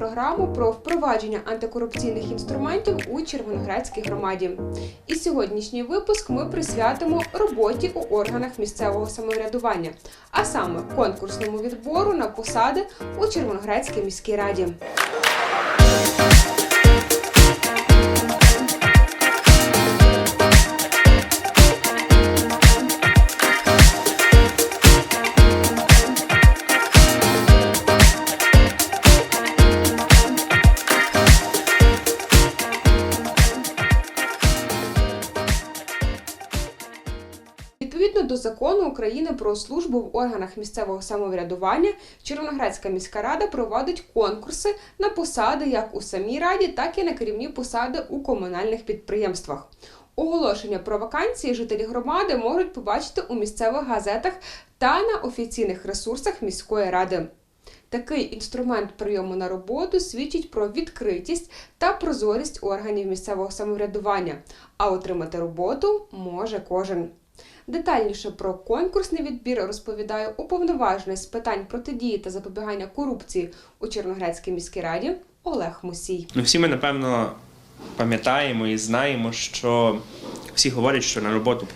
програму про впровадження антикорупційних інструментів у Червоноградській громаді. І сьогоднішній випуск ми присвятимо роботі у органах місцевого самоврядування, а саме конкурсному відбору на посади у Червоноградській міській раді. До закону України про службу в органах місцевого самоврядування, Червоноградська міська рада проводить конкурси на посади як у самій раді, так і на керівні посади у комунальних підприємствах. Оголошення про вакансії жителі громади можуть побачити у місцевих газетах та на офіційних ресурсах міської ради. Такий інструмент прийому на роботу свідчить про відкритість та прозорість органів місцевого самоврядування, а отримати роботу може кожен. Детальніше про конкурсний відбір розповідає уповноважений з питань протидії та запобігання корупції у Червоноградській міській раді Олег Мусій. Ну, всі ми, напевно, пам'ятаємо і знаємо, що всі говорять, що на роботу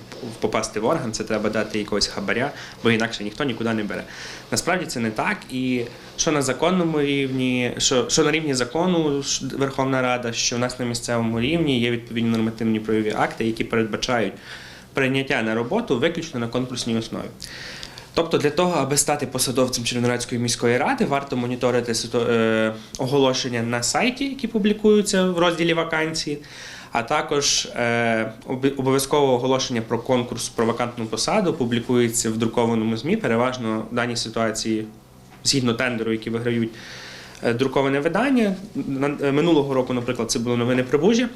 попасти в орган це треба дати якогось хабаря, бо інакше ніхто нікуди не бере. Насправді це не так. І що на законному рівні, що, що на рівні закону Верховна Рада, що в нас на місцевому рівні є відповідні нормативні правові акти, які передбачають прийняття на роботу виключно на конкурсній основі. Тобто для того, аби стати посадовцем Червоноградської міської ради, варто моніторити е, оголошення на сайті, які публікуються в розділі вакансії, а також е, обов'язково оголошення про конкурс про вакантну посаду публікується в друкованому ЗМІ. Переважно в даній ситуації, згідно тендеру, які виграють е, друковане видання. Минулого року, наприклад, це було новини Прибужжя.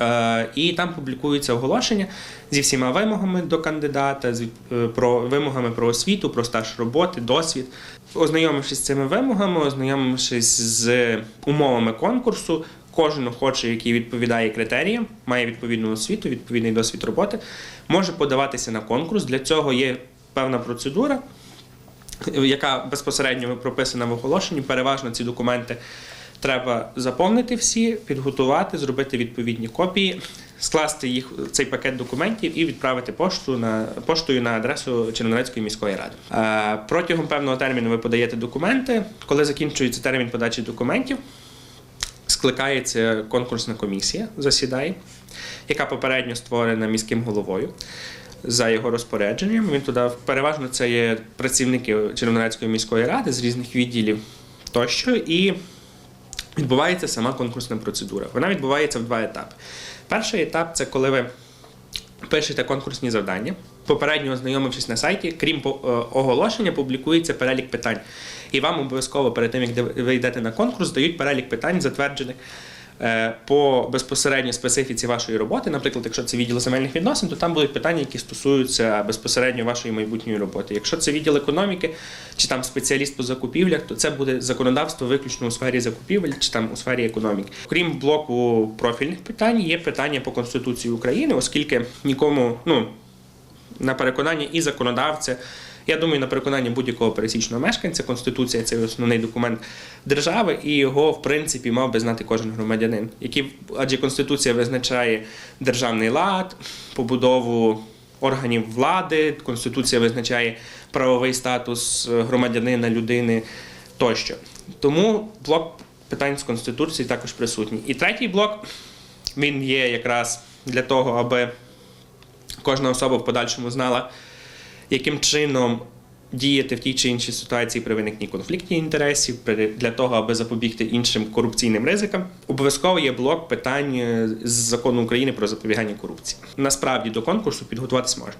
Е, І там публікуються оголошення зі всіма вимогами до кандидата, е, про вимогами про освіту, про стаж роботи, досвід. Ознайомившись з цими вимогами, ознайомившись з умовами конкурсу, кожен охочий, який відповідає критеріям, має відповідну освіту, відповідний досвід роботи, може подаватися на конкурс. Для цього є певна процедура, яка безпосередньо прописана в оголошенні. Переважно ці документи треба заповнити всі, підготувати, зробити відповідні копії, скласти їх в цей пакет документів і відправити пошту на поштою на адресу Чернівецької міської ради. Е, Протягом певного терміну ви подаєте документи. Коли закінчується термін подачі документів, скликається конкурсна комісія, засідає, яка попередньо створена міським головою. За його розпорядженням він туди переважно це є працівники Червоноградської міської ради з різних відділів тощо, і відбувається сама конкурсна процедура. Вона відбувається в два етапи. Перший етап це коли ви пишете конкурсні завдання. Попередньо ознайомившись на сайті, крім е, оголошення, публікується перелік питань. І вам обов'язково перед тим, як ви йдете на конкурс, дають перелік питань, затверджених по безпосередньо специфіці вашої роботи. Наприклад, якщо це відділ земельних відносин, то там будуть питання, які стосуються безпосередньо вашої майбутньої роботи. Якщо це відділ економіки чи там спеціаліст по закупівлях, то це буде законодавство виключно у сфері закупівель чи там у сфері економіки. Крім блоку профільних питань, є питання по Конституції України, оскільки нікому, ну на переконання і законодавця. Я думаю, на переконання будь-якого пересічного мешканця Конституція це основний документ держави, і його, в принципі, мав би знати кожен громадянин. Який, адже Конституція визначає державний лад, побудову органів влади, Конституція визначає правовий статус громадянина, людини тощо. Тому блок питань з Конституції також присутній. І третій блок він є якраз для того, аби кожна особа в подальшому знала, яким чином діяти в тій чи іншій ситуації при виникненні конфлікту інтересів, для того, аби запобігти іншим корупційним ризикам. Обов'язково є блок питань е, з закону України про запобігання корупції. Насправді до конкурсу підготуватись можна.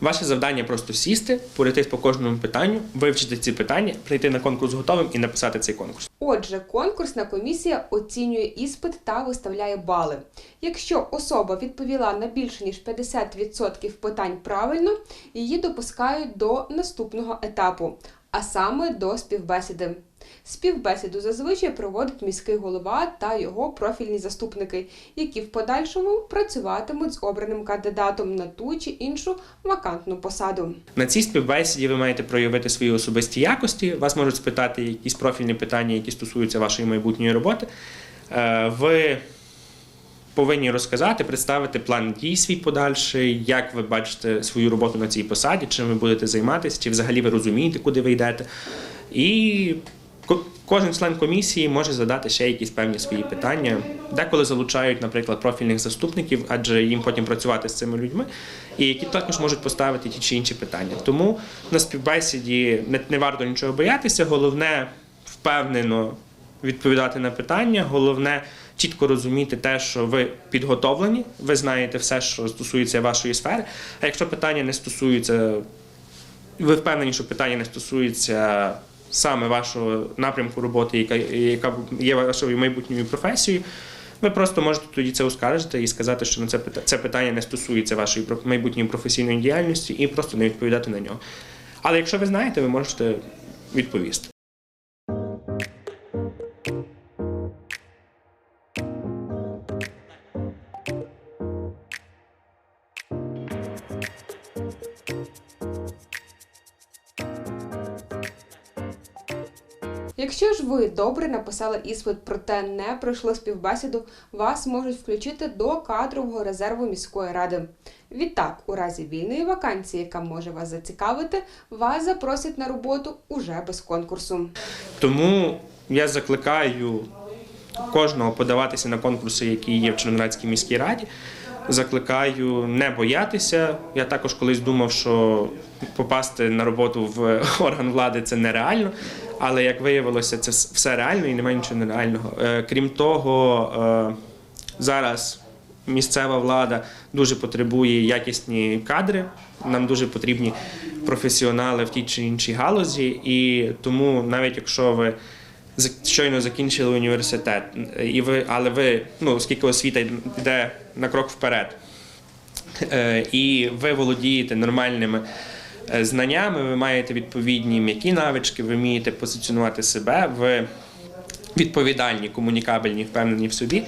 Ваше завдання просто сісти, пройтись по кожному питанню, вивчити ці питання, прийти на конкурс готовим і написати цей конкурс. Отже, конкурсна комісія оцінює іспит та виставляє бали. Якщо особа відповіла на більше ніж 50% питань правильно, її допускають до наступного етапу, а саме до співбесіди. Співбесіду зазвичай проводить міський голова та його профільні заступники, які в подальшому працюватимуть з обраним кандидатом на ту чи іншу вакантну посаду. На цій співбесіді ви маєте проявити свої особисті якості. Вас можуть спитати якісь профільні питання, які стосуються вашої майбутньої роботи. Е, Ви повинні розказати, представити план дій свій подальший, як ви бачите свою роботу на цій посаді, чим ви будете займатися, чи взагалі ви розумієте, куди ви йдете. І кожен член комісії може задати ще якісь певні свої питання. Деколи залучають, наприклад, профільних заступників, адже їм потім працювати з цими людьми, і які також можуть поставити ті чи інші питання. Тому на співбесіді не, варто нічого боятися. Головне впевнено відповідати на питання. Головне чітко розуміти те, що ви підготовлені, ви знаєте все, що стосується вашої сфери. А якщо питання не стосується, ви впевнені, що питання не стосується саме вашого напрямку роботи, яка, яка є вашою майбутньою професією. Ви просто можете тоді це оскаржити і сказати, що це це питання не стосується вашої майбутньої професійної діяльності, і просто не відповідати на нього. Але якщо ви знаєте, ви можете відповісти. Якщо ж ви добре написали іспит, проте не пройшли співбесіду, вас можуть включити до кадрового резерву міської ради. Відтак, у разі вільної вакансії, яка може вас зацікавити, вас запросять на роботу уже без конкурсу. Тому я закликаю кожного подаватися на конкурси, які є в Черноградській міській раді. Закликаю не боятися. Я також колись думав, що попасти на роботу в орган влади це нереально. Але як виявилося, це все реально і немає нічого нереального. Е, Крім того, е, зараз місцева влада дуже потребує якісні кадри. Нам дуже потрібні професіонали в тій чи іншій галузі, і тому навіть якщо ви щойно закінчили університет, і ви, але ви, ну оскільки освіта йде на крок вперед, е, і ви володієте нормальними е, знаннями, ви маєте відповідні м'які навички, ви вмієте позиціонувати себе, ви відповідальні, комунікабельні, впевнені в собі.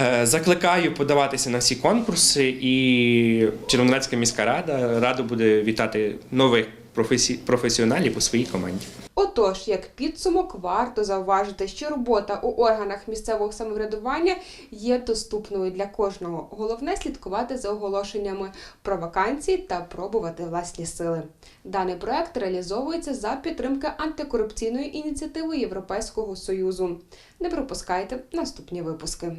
Е, Закликаю подаватися на всі конкурси, і Червоноградська міська рада радо буде вітати нових професі- професіоналів у своїй команді. Отож, як підсумок, варто зауважити, що робота у органах місцевого самоврядування є доступною для кожного. Головне слідкувати за оголошеннями про вакансії та пробувати власні сили. Даний проект реалізовується за підтримки антикорупційної ініціативи Європейського союзу. Не пропускайте наступні випуски.